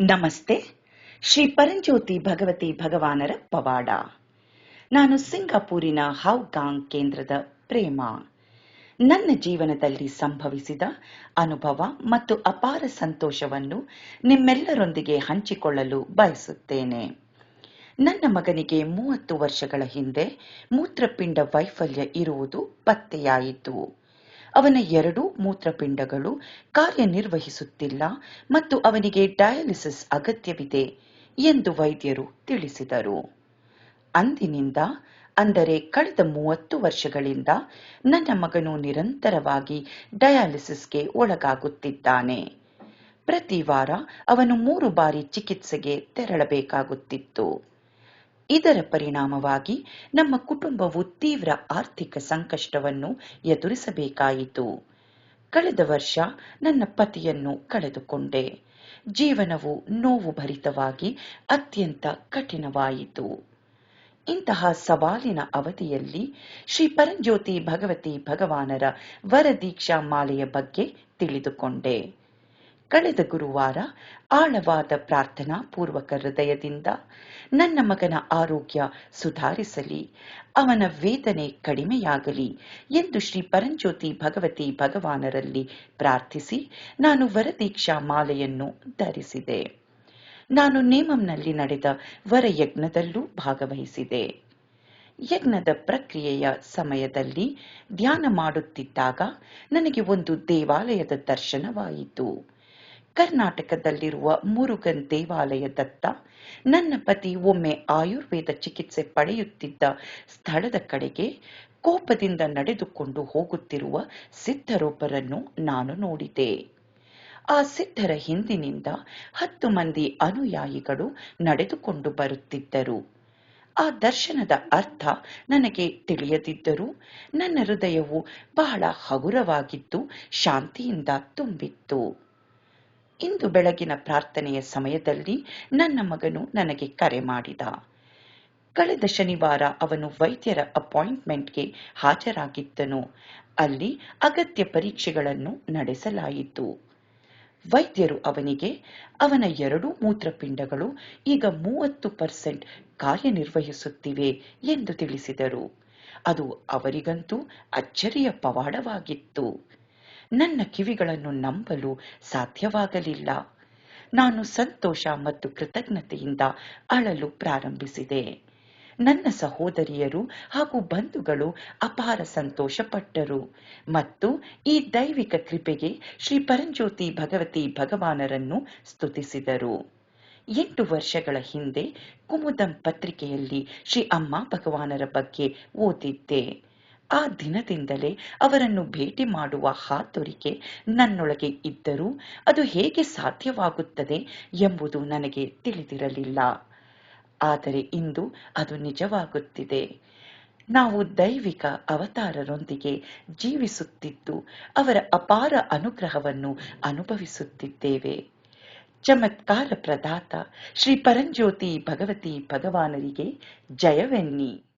ನಮಸ್ತೆ. ಶ್ರೀ ಪರಂಜ್ಯೋತಿ ಭಗವತಿ ಭಗವಾನರ ಪವಾಡ. ನಾನು ಸಿಂಗಾಪುರಿನ ಹೌಗಾಂಗ್ ಕೇಂದ್ರದ ಪ್ರೇಮ. ನನ್ನ ಜೀವನದಲ್ಲಿ ಸಂಭವಿಸಿದ ಅನುಭವ ಮತ್ತು ಅಪಾರ ಸಂತೋಷವನ್ನು ನಿಮ್ಮೆಲ್ಲರೊಂದಿಗೆ ಹಂಚಿಕೊಳ್ಳಲು ಬಯಸುತ್ತೇನೆ. ನನ್ನ ಮಗನಿಗೆ ಮೂವತ್ತು ವರ್ಷಗಳ ಹಿಂದೆ ಮೂತ್ರಪಿಂಡ ವೈಫಲ್ಯ ಇರುವುದು ಪತ್ತೆಯಾಯಿತು. ಅವನ ಎರಡೂ ಮೂತ್ರಪಿಂಡಗಳು ಕಾರ್ಯನಿರ್ವಹಿಸುತ್ತಿಲ್ಲ ಮತ್ತು ಅವನಿಗೆ ಡಯಾಲಿಸಿಸ್ ಅಗತ್ಯವಿದೆ ಎಂದು ವೈದ್ಯರು ತಿಳಿಸಿದರು. ಅಂದಿನಿಂದ, ಅಂದರೆ ಕಳೆದ ಮೂವತ್ತು ವರ್ಷಗಳಿಂದ, ನನ್ನ ಮಗನು ನಿರಂತರವಾಗಿ ಡಯಾಲಿಸಿಸ್ಗೆ ಒಳಗಾಗುತ್ತಿದ್ದಾನೆ. ಪ್ರತಿ ವಾರ ಅವನು ಮೂರು ಬಾರಿ ಚಿಕಿತ್ಸೆಗೆ ತೆರಳಬೇಕಾಗುತ್ತಿತ್ತು. ಇದರ ಪರಿಣಾಮವಾಗಿ ನಮ್ಮ ಕುಟುಂಬವು ತೀವ್ರ ಆರ್ಥಿಕ ಸಂಕಷ್ಟವನ್ನು ಎದುರಿಸಬೇಕಾಯಿತು. ಕಳೆದ ವರ್ಷ ನನ್ನ ಪತಿಯನ್ನು ಕಳೆದುಕೊಂಡೆ. ಜೀವನವು ನೋವು ಭರಿತವಾಗಿ ಅತ್ಯಂತ ಕಠಿಣವಾಯಿತು. ಇಂತಹ ಸವಾಲಿನ ಅವಧಿಯಲ್ಲಿ ಶ್ರೀ ಪರಂಜ್ಯೋತಿ ಭಗವತಿ ಭಗವಾನರ ವರದೀಕ್ಷಾ ಮಾಲೆಯ ಬಗ್ಗೆ ತಿಳಿದುಕೊಂಡೆ. ಕಳೆದ ಗುರುವಾರ ಆಳವಾದ ಪ್ರಾರ್ಥನಾ ಪೂರ್ವಕ ಹೃದಯದಿಂದ ನನ್ನ ಮಗನ ಆರೋಗ್ಯ ಸುಧಾರಿಸಲಿ, ಅವನ ವೇದನೆ ಕಡಿಮೆಯಾಗಲಿ ಎಂದು ಶ್ರೀ ಪರಂಜ್ಯೋತಿ ಭಗವತಿ ಭಗವಾನರಲ್ಲಿ ಪ್ರಾರ್ಥಿಸಿ ನಾನು ವರದೀಕ್ಷಾ ಮಾಲೆಯನ್ನು ಧರಿಸಿದೆ. ನಾನು ನೇಮಂನಲ್ಲಿ ನಡೆದ ವರಯಜ್ಞದಲ್ಲೂ ಭಾಗವಹಿಸಿದೆ. ಯಜ್ಞದ ಪ್ರಕ್ರಿಯೆಯ ಸಮಯದಲ್ಲಿ ಧ್ಯಾನ ಮಾಡುತ್ತಿದ್ದಾಗ ನನಗೆ ಒಂದು ದೇವಾಲಯದ ದರ್ಶನವಾಯಿತು. ಕರ್ನಾಟಕದಲ್ಲಿರುವ ಮುರುಗನ್ ದೇವಾಲಯದತ್ತ ನನ್ನ ಪತಿ ಒಮ್ಮೆ ಆಯುರ್ವೇದ ಚಿಕಿತ್ಸೆ ಪಡೆಯುತ್ತಿದ್ದ ಸ್ಥಳದ ಕಡೆಗೆ ಕೋಪದಿಂದ ನಡೆದುಕೊಂಡು ಹೋಗುತ್ತಿರುವ ಸಿದ್ಧರೊಬ್ಬರನ್ನು ನಾನು ನೋಡಿದೆ. ಆ ಸಿದ್ಧರ ಹಿಂದಿನಿಂದ ಹತ್ತು ಮಂದಿ ಅನುಯಾಯಿಗಳು ನಡೆದುಕೊಂಡು ಬರುತ್ತಿದ್ದರು. ಆ ದರ್ಶನದ ಅರ್ಥ ನನಗೆ ತಿಳಿಯದಿದ್ದರೂ ನನ್ನ ಹೃದಯವು ಬಹಳ ಹಗುರವಾಗಿದ್ದು ಶಾಂತಿಯಿಂದ ತುಂಬಿತ್ತು. ಇಂದು ಬೆಳಗಿನ ಪ್ರಾರ್ಥನೆಯ ಸಮಯದಲ್ಲಿ ನನ್ನ ಮಗನು ನನಗೆ ಕರೆ ಮಾಡಿದ. ಕಳೆದ ಶನಿವಾರ ಅವನು ವೈದ್ಯರ ಅಪಾಯಿಂಟ್ಮೆಂಟ್ಗೆ ಹಾಜರಾಗಿದ್ದನು. ಅಲ್ಲಿ ಅಗತ್ಯ ಪರೀಕ್ಷೆಗಳನ್ನು ನಡೆಸಲಾಯಿತು. ವೈದ್ಯರು ಅವನಿಗೆ, ಅವನ ಎರಡೂ ಮೂತ್ರಪಿಂಡಗಳು ಈಗ ಮೂವತ್ತು ಪರ್ಸೆಂಟ್ ಕಾರ್ಯನಿರ್ವಹಿಸುತ್ತಿವೆ ಎಂದು ತಿಳಿಸಿದರು. ಅದು ಅವರಿಗಂತೂ ಅಚ್ಚರಿಯ ಪವಾಡವಾಗಿತ್ತು. ನನ್ನ ಕಿವಿಗಳನ್ನು ನಂಬಲು ಸಾಧ್ಯವಾಗಲಿಲ್ಲ. ನಾನು ಸಂತೋಷ ಮತ್ತು ಕೃತಜ್ಞತೆಯಿಂದ ಅಳಲು ಪ್ರಾರಂಭಿಸಿದೆ. ನನ್ನ ಸಹೋದರಿಯರು ಹಾಗೂ ಬಂಧುಗಳು ಅಪಾರ ಸಂತೋಷಪಟ್ಟರು ಮತ್ತು ಈ ದೈವಿಕ ಕೃಪೆಗೆ ಶ್ರೀ ಪರಂಜ್ಯೋತಿ ಭಗವತಿ ಭಗವಾನರನ್ನು ಸ್ತುತಿಸಿದರು. ಎಂಟು ವರ್ಷಗಳ ಹಿಂದೆ ಕುಮುದಂ ಪತ್ರಿಕೆಯಲ್ಲಿ ಶ್ರೀ ಅಮ್ಮ ಭಗವಾನರ ಬಗ್ಗೆ ಓದಿದ್ದೆ. ಆ ದಿನದಿಂದಲೇ ಅವರನ್ನು ಭೇಟಿ ಮಾಡುವ ಹಾತೊರಿಕೆ ನನ್ನೊಳಗೆ ಇದ್ದರೂ ಅದು ಹೇಗೆ ಸಾಧ್ಯವಾಗುತ್ತದೆ ಎಂಬುದು ನನಗೆ ತಿಳಿದಿರಲಿಲ್ಲ. ಆದರೆ ಇಂದು ಅದು ನಿಜವಾಗುತ್ತಿದೆ. ನಾವು ದೈವಿಕ ಅವತಾರರೊಂದಿಗೆ ಜೀವಿಸುತ್ತಿದ್ದು ಅವರ ಅಪಾರ ಅನುಗ್ರಹವನ್ನು ಅನುಭವಿಸುತ್ತಿದ್ದೇವೆ. ಚಮತ್ಕಾರ ಪ್ರದಾತ ಶ್ರೀ ಪರಂಜ್ಯೋತಿ ಭಗವತಿ ಭಗವಾನರಿಗೆ ಜಯವೆನ್ನಿ.